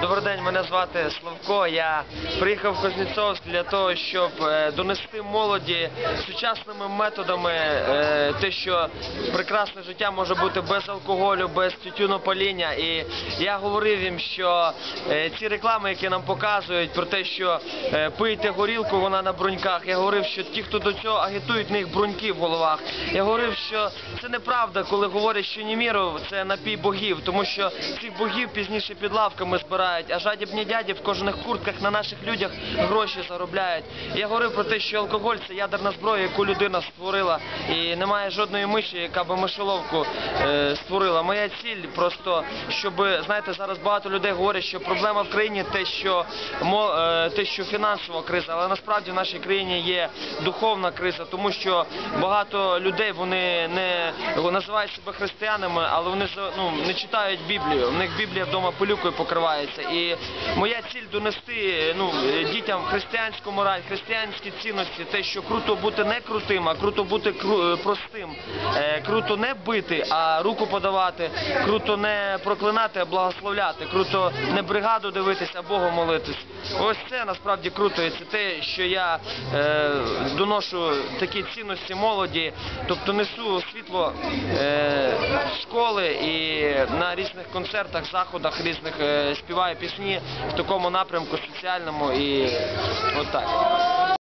Добрий день, мене звати Славко. Я приїхав в Кузнєцовськ для того, щоб е, донести молоді сучасними методами е, те, що прекрасне життя може бути без алкоголю, без тютюнопаління. І я говорив їм, що е, ці реклами, які нам показують про те, що пийте горілку, вона на бруньках. Я говорив, що ті, хто до цього агітують, в них бруньки в головах. Я говорив, що це неправда, коли говорять, що Німіров це напій богів, тому що цих богів пізніше під лавками збирають, а жадібні дяді в кожаних куртках на наших людях гроші заробляють. Я говорив про те, що алкоголь це ядерна зброя, яку людина створила, і немає жодної миші, яка би мишоловку е, створила. Моя ціль просто, щоб знаєте, зараз багато людей говорять, що проблема в країні те, що е, те, що фінансова криза, але насправді в нашій країні є духовна криза, тому що багато людей вони не називають себе християнами, але вони ну, не читають Біблію. У них Біблія вдома пилюкою покривається. І моя ціль донести ну, дітям християнську мораль, християнські цінності, те, що круто бути не крутим, а круто бути е, простим. Е, Круто не бити, а руку подавати, круто не проклинати, а благословляти, круто не бригаду дивитися, а Богу молитись. Ось це насправді круто, і це те, що я е, доношу такі цінності молоді, тобто несу світло е, школи і на різних концертах, заходах різних е, співаю пісні в такому напрямку соціальному і отак.